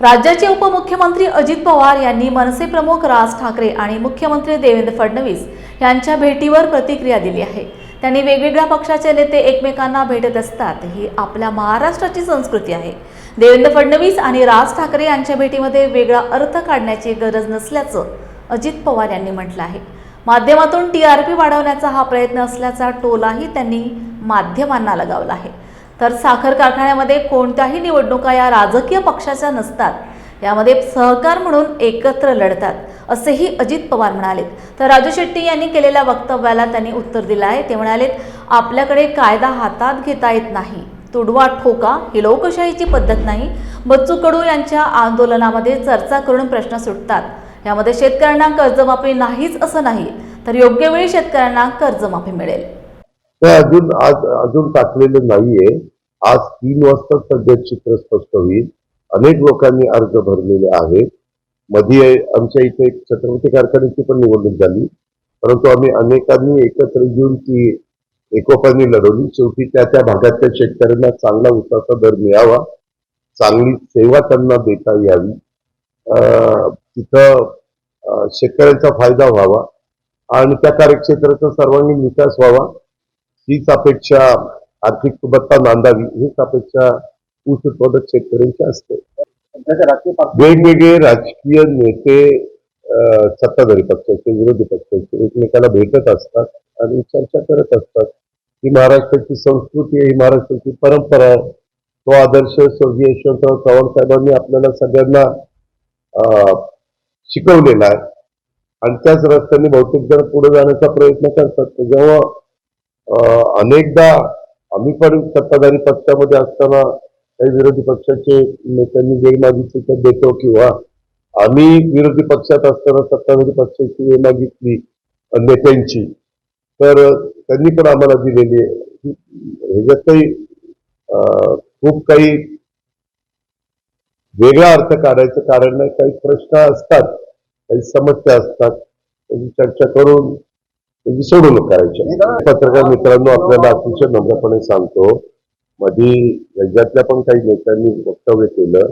राज्याचे उपमुख्यमंत्री अजित पवार यांनी मनसे प्रमुख राज ठाकरे आणि मुख्यमंत्री देवेंद्र फडणवीस यांच्या भेटीवर प्रतिक्रिया दिली आहे. त्यांनी वेगवेगळ्या पक्षाचे नेते एकमेकांना भेटत असतात ही आपल्या महाराष्ट्राची संस्कृती आहे. देवेंद्र फडणवीस आणि राज ठाकरे यांच्या भेटीमध्ये वेगळा अर्थ काढण्याची गरज नसल्याचं अजित पवार यांनी म्हटलं आहे. माध्यमातून टी आर पी वाढवण्याचा हा प्रयत्न असल्याचा टोलाही त्यांनी माध्यमांना लगावला आहे. तर साखर कारखान्यामध्ये कोणत्याही निवडणुका या राजकीय पक्षाच्या नसतात. यामध्ये सहकार म्हणून एकत्र लढतात असेही अजित पवार म्हणालेत. तर राजू शेट्टी यांनी केलेल्या वक्तव्याला त्यांनी उत्तर दिलं आहे. ते म्हणालेत आपल्याकडे कायदा हातात घेता येत नाही. तुडवा ठोका ही लोकशाहीची पद्धत नाही. बच्चू कडू यांच्या आंदोलनामध्ये चर्चा करून प्रश्न सुटतात. यामध्ये शेतकऱ्यांना कर्जमाफी नाहीच असं नाही तर योग्य वेळी शेतकऱ्यांना कर्जमाफी मिळेल. अजून आज अजून टाकलेलं नाहीये. आज तीन वाजता सध्या चित्र स्पष्ट होईल. अनेक लोकांनी अर्ज भरलेले आहेत. मध्ये आमच्या इथे एक छत्रपती कारखान्याची पण निवडणूक झाली. परंतु आम्ही अनेकांनी एकत्र येऊन ती एकोपाने लढवली. शेवटी त्या त्या भागातल्या शेतकऱ्यांना चांगला उसाचा दर मिळावा. चांगली सेवा त्यांना देता यावी. तिथं शेतकऱ्यांचा फायदा व्हावा. आणि त्या कार्यक्षेत्राचा सर्वांगीण विकास व्हावा. हीच अपेक्षा आर्थिक सुबत्ता नांदावी हीच अपेक्षा ऊस उत्पादक शेतकऱ्यांची असते. वेगवेगळे राजकीय नेते सत्ताधारी पक्षाचे विरोधी पक्षाचे एकमेकाला भेटत असतात आणि चर्चा करत असतात. ही महाराष्ट्राची संस्कृती आहे ही महाराष्ट्राची परंपरा आहे. तो आदर्श स्वर्गीय यशवंतराव चव्हाण साहेबांनी आपल्याला सगळ्यांना शिकवलेला आहे. आणि त्याच रस्त्याने बहुतेक जण पुढे जाण्याचा प्रयत्न करतात. अं, अनेकदा आम्ही पण सत्ताधारी पक्षामध्ये असताना काही विरोधी पक्षाचे नेत्यांनी वेळ मागितली तर देतो किंवा आम्ही विरोधी पक्षात असताना सत्ताधारी पक्षाची वेळ मागितली नेत्यांची तर त्यांनी पण आम्हाला दिलेली आहे. ह्याच्यात काही खूप काही वेगळा अर्थ काढायचं कारण नाही. काही प्रश्न असतात काही समस्या असतात त्याची चर्चा करून त्याची सोडवणूक करायची पत्रकार मित्रांनो आपल्याला अतिशय नम्रपणे सांगतो मधी राज्यातल्या पण काही नेत्यांनी वक्तव्य केलं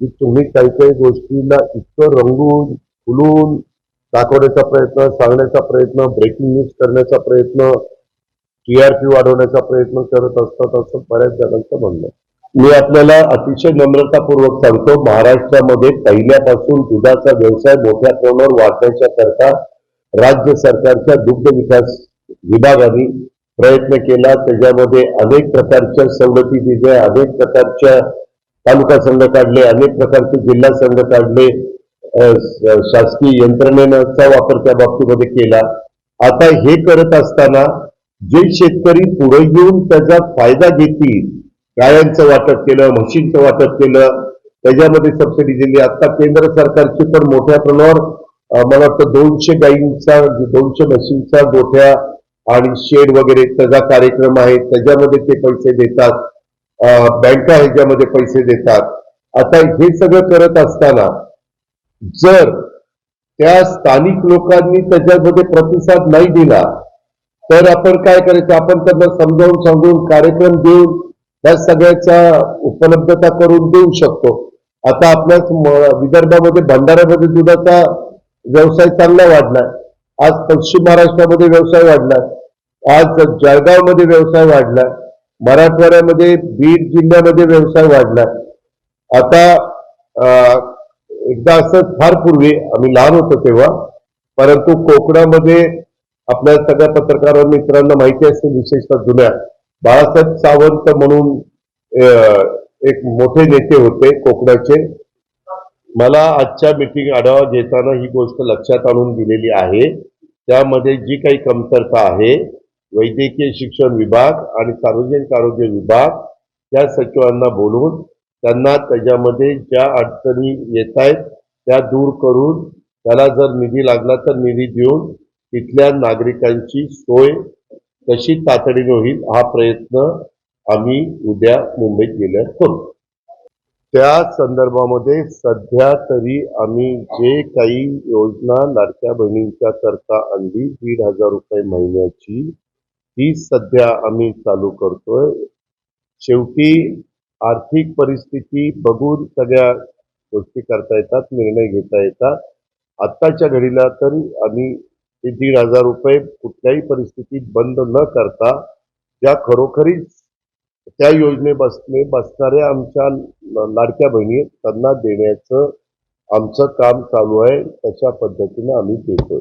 की तुम्ही काही काही गोष्टीला इतकं रंगून फुलून दाखवण्याचा प्रयत्न सांगण्याचा प्रयत्न ब्रेकिंग न्यूज करण्याचा प्रयत्न टीआरपी वाढवण्याचा प्रयत्न करत असतात असं बऱ्याच जणांचं म्हणणं. मी आपल्याला अतिशय नम्रतापूर्वक सांगतो महाराष्ट्रामध्ये पहिल्यापासून दुधाचा व्यवसाय मोठ्या प्रमाणावर वाढण्याच्या करता राज्य सरकारच्या दुग्ध विकास विभागाने प्रयत्न केला. त्याच्यामध्ये अनेक प्रकारच्या सवलती दिल्या अनेक प्रकारच्या तालुका संघ काढले अनेक प्रकारचे जिल्हा संघ काढले शासकीय यंत्रणेचा वापर त्या बाबतीमध्ये केला. आता हे करत असताना जे शेतकरी पुढे येऊन त्याचा फायदा घेतील गायांचं वाटप केलं म्हशींचं वाटप केलं त्याच्यामध्ये सबसिडी दिली. आता केंद्र सरकारची पण मोठ्या प्रमाणावर मला वाटतं दोनशे गाईंचा दोनशे म्हशींचा गोठ्या आणि शेड वगैरे त्याचा कार्यक्रम आहे त्याच्यामध्ये ते पैसे देतात. बँका ह्याच्यामध्ये पैसे देतात. आता हे सगळं करत असताना जर त्या स्थानिक लोकांनी त्याच्यामध्ये प्रतिसाद नाही दिला तर आपण काय करायचं? आपण त्यांना समजावून सांगून कार्यक्रम देऊन त्या सगळ्याचा उपलब्धता करून देऊ शकतो. आता आपल्याच विदर्भामध्ये भंडाऱ्यामध्ये दुधाचा व्यवसाय चांगला वाढलाय. आज पश्चिम महाराष्ट्रामध्ये व्यवसाय वाढलाय. आज जळगावमध्ये व्यवसाय वाढलाय. मराठवाड्यामध्ये बीड जिल्ह्यामध्ये व्यवसाय वाढलाय. आता एकदा असं फार पूर्वी आम्ही लहान होतो तेव्हा परंतु कोकणामध्ये आपल्या सगळ्या पत्रकार मित्रांना माहिती असते विशेषतः जुन्या बाळासाहेब सावंत म्हणून एक मोठे नेते होते कोकणाचे. मला आजच्या मीटिंग आढावा घेताना ही गोष्ट लक्षात आणून दिलेली आहे. त्यामध्ये जी काही कमतरता आहे वैद्यकीय शिक्षण विभाग आणि सार्वजनिक आरोग्य विभाग त्या सचिवांना बोलून त्यांना त्याच्यामध्ये ज्या अडचणी येत आहेत त्या दूर करून त्याला जर निधी लागला तर निधी देऊन तिथल्या नागरिकांची सोय कशी तातडीने होईल हा प्रयत्न आम्ही उद्या मुंबईत गेल्यास करू. त्या संदर्भामध्ये सध्या तरी आम्ही जे काही योजना लाडक्या बहिणींच्या करता आणली दीड हजार रुपये महिन्याची ती सध्या आम्ही चालू करतोय. शेवटी आर्थिक परिस्थिती बघून सगळ्या गोष्टी करता येतात निर्णय घेता येतात. आत्ताच्या घडीला तरी आम्ही ते दीड हजार रुपये कुठल्याही परिस्थितीत बंद न करता ज्या खरोखरीच त्या योजने बसणे बसणाऱ्या आमच्या लाडक्या बहिणी त्यांना देण्याचं आमचं काम चालू आहे. तशा पद्धतीने आम्ही देतोय.